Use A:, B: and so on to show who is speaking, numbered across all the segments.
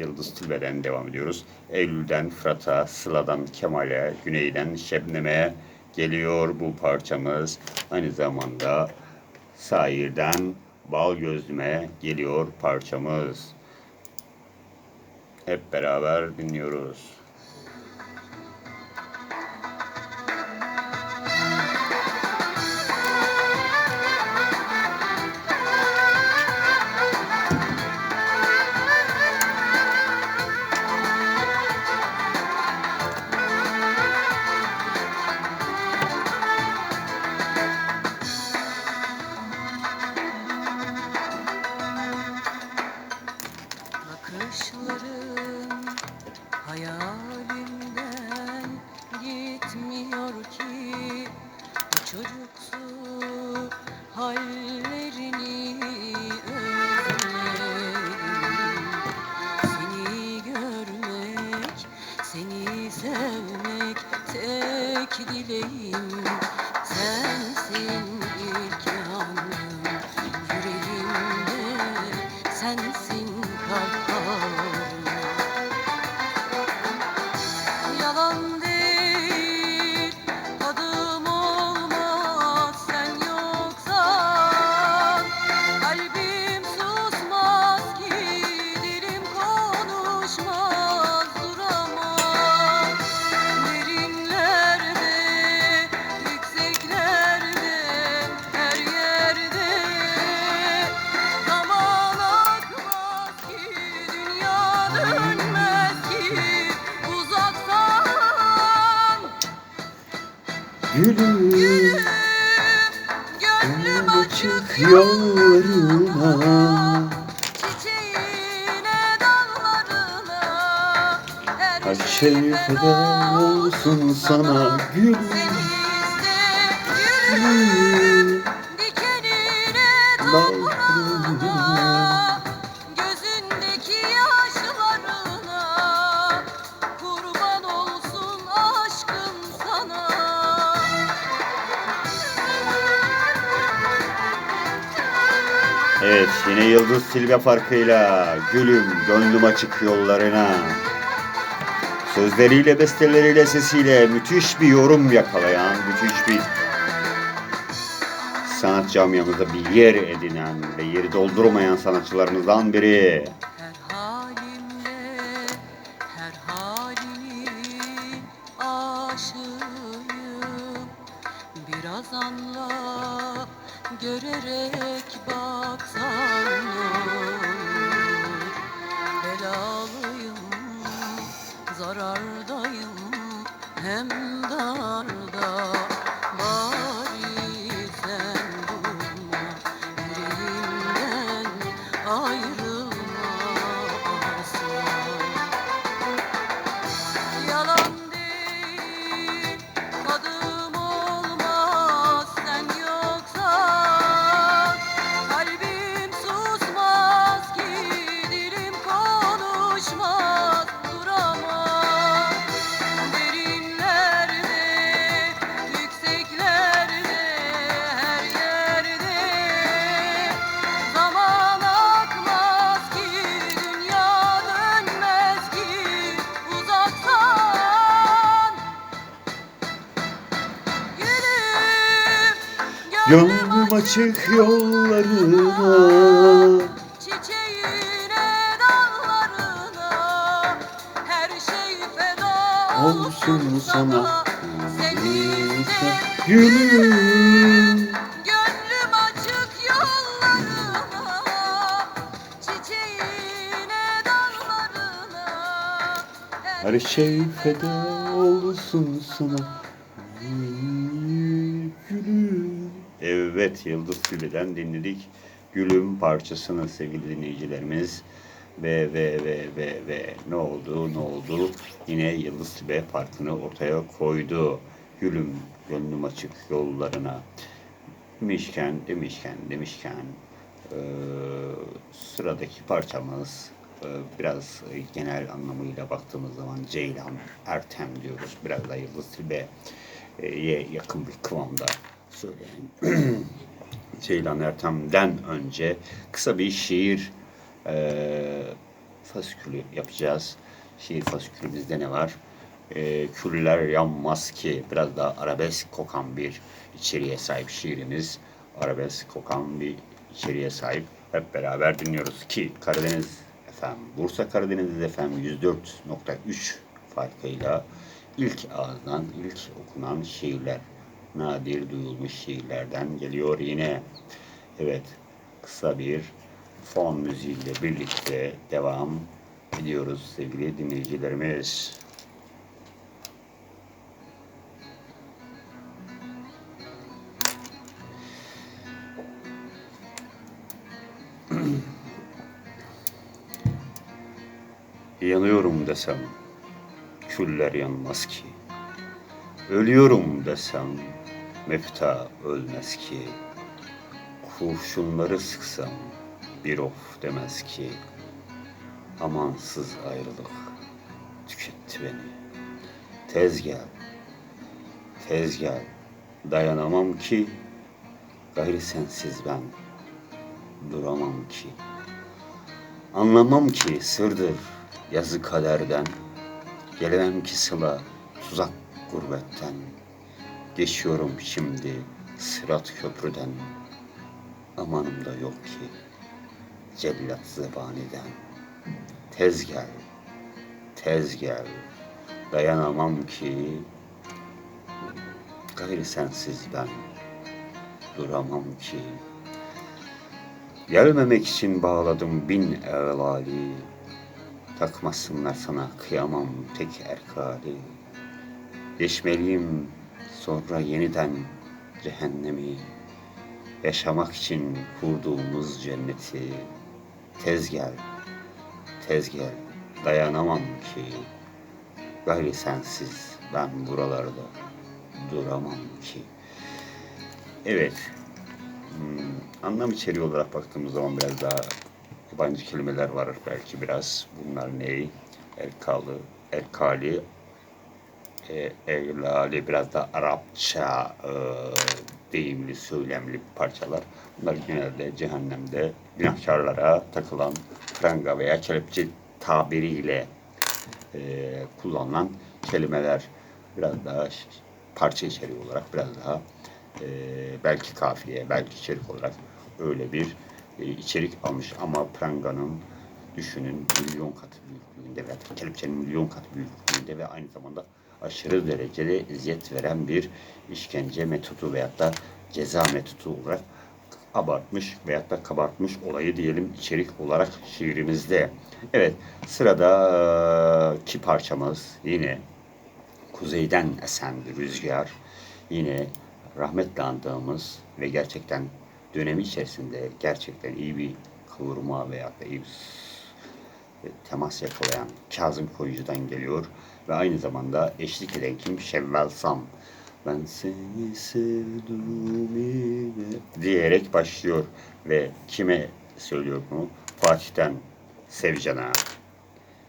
A: Yıldız Tilbe'den devam ediyoruz. Eylül'den Fırat'a, Sıla'dan Kemal'e, Güney'den Şebnem'e geliyor bu parçamız. Aynı zamanda Sair'den Bal Gözlüme geliyor parçamız. Hep beraber dinliyoruz.
B: Hallerini özledim. Seni görmek, seni sevmek tek dileğim. Sensin ilk yanım yüreğimde sensin kalp
A: Gülüm
B: Gülüm gönlüm açık
A: yollarına
B: Çiçeğine dallarına
A: Her şey feda olsun sana gülüm Gülüm
B: Dikenine
A: Dallarına. Evet yine Yıldız Tilbe farkıyla Gülüm gönlüm açık yollarına Sözleriyle, besteleriyle, sesiyle müthiş bir yorum yakalayan, müthiş bir sanat camiamızda bir yer edinen ve yeri doldurmayan sanatçılarımızdan biri. Gönlüm açık yollarına
B: Çiçeğine dallarına Her şey feda
A: Olsun sana.
B: Seni
A: Gülüm
B: Gönlüm. Açık yollarına Çiçeğine dallarına
A: Her şey feda olsun sana. Gülüm Evet Yıldız Tilbe'den dinledik. Gülüm parçasını sevgili dinleyicilerimiz. Ve ve ve ve ve. Ne oldu ne oldu? Yine Yıldız Tilbe farkını ortaya koydu. Gülüm gönlüm açık yollarına. Demişken demişken demişken eee, sıradaki parçamız eee, biraz genel anlamıyla baktığımız zaman Ceylan Ertem diyoruz. Biraz da Yıldız Tilbe'ye yakın bir kıvamda Ceylan Ertem'den önce kısa bir şiir eee fasikülü yapacağız. Şiir fasikülümüzde ne var? Ee, küller yanmaz ki biraz daha arabesk kokan bir içeriğe sahip şiirimiz. Arabesk kokan bir içeriğe sahip. Hep beraber dinliyoruz ki Karadeniz efendim Bursa Karadeniz efendim 104.3 farkıyla ilk ağızdan ilk okunan şiirler nadir duyulmuş şiirlerden geliyor yine. Evet kısa bir fon müziğiyle birlikte devam ediyoruz sevgili dinleyicilerimiz. Yanıyorum desem küller yanmaz ki. Ölüyorum desem mefta ölmez ki. Kurşunları sıksam bir of demez ki. Amansız ayrılık tüketti beni. Tez gel, tez gel. Dayanamam ki, gayri sensiz ben duramam ki. Anlamam ki sırdır yazı kaderden. Gelemem ki sıla tuzak gurbetten. Geçiyorum şimdi sırat köprüden. Amanım da yok ki cellat zebaniden. Tez gel, tez gel. Dayanamam ki gayri sensiz ben duramam ki. Gelmemek için bağladım bin evlali. Takmasınlar sana kıyamam tek erkali. Deşmeliyim sonra yeniden cehennemi. Yaşamak için kurduğumuz cenneti. Tez gel, tez gel, dayanamam ki. Gayri sensiz ben buralarda duramam ki. Evet, Hmm, anlam içeriği olarak baktığımız zaman biraz daha yabancı kelimeler var belki biraz. Bunlar ne? Erkalı, Erkali, e, biraz da Arapça e, deyimli, söylemli parçalar. Bunlar genelde cehennemde günahkarlara takılan pranga veya kelepçe tabiriyle e, kullanılan kelimeler. Biraz daha parça içeriği olarak biraz daha e, belki kafiye, belki içerik olarak öyle bir e, içerik almış. Ama pranganın düşünün milyon katı büyüklüğünde veya kelepçenin milyon katı büyüklüğünde ve aynı zamanda aşırı derecede eziyet veren bir işkence metodu veyahut da ceza metodu olarak abartmış veyahut da kabartmış olayı diyelim içerik olarak şiirimizde. Evet sıradaki parçamız yine kuzeyden esen bir rüzgar. Yine rahmetle andığımız ve gerçekten dönemi içerisinde gerçekten iyi bir kıvırma veya da iyi bir temas yakalayan Kazım Koyucu'dan geliyor ve aynı zamanda eşlik eden kim? Şevval Sam. Ben seni sevdim yine diyerek başlıyor ve kime söylüyor bunu? Fatih'ten Sevcan'a,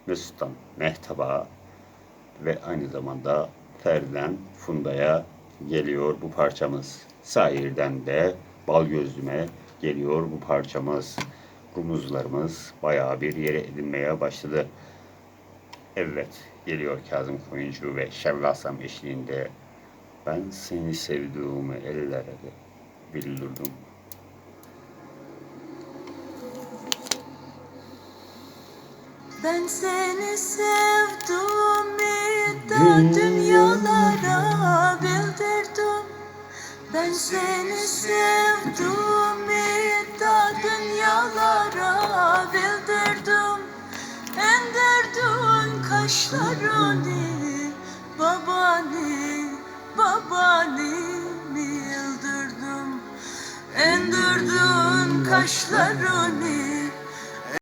A: Mesut'tan Mehtap'a ve aynı zamanda Ferden Funda'ya geliyor bu parçamız. Sahilden de Bal Gözlü'me geliyor bu parçamız. Rumuzlarımız bayağı bir yere edinmeye başladı. Evet, geliyor Kazım Koyuncu ve Şevlasam eşliğinde ben seni sevdiğimi ellere de bildirdim.
B: Ben seni sevdim da dünyalara bildirdim Ben seni sevdim Endirdin kaşlarını babanı babanı yıldırdım. Endirdin kaşlarını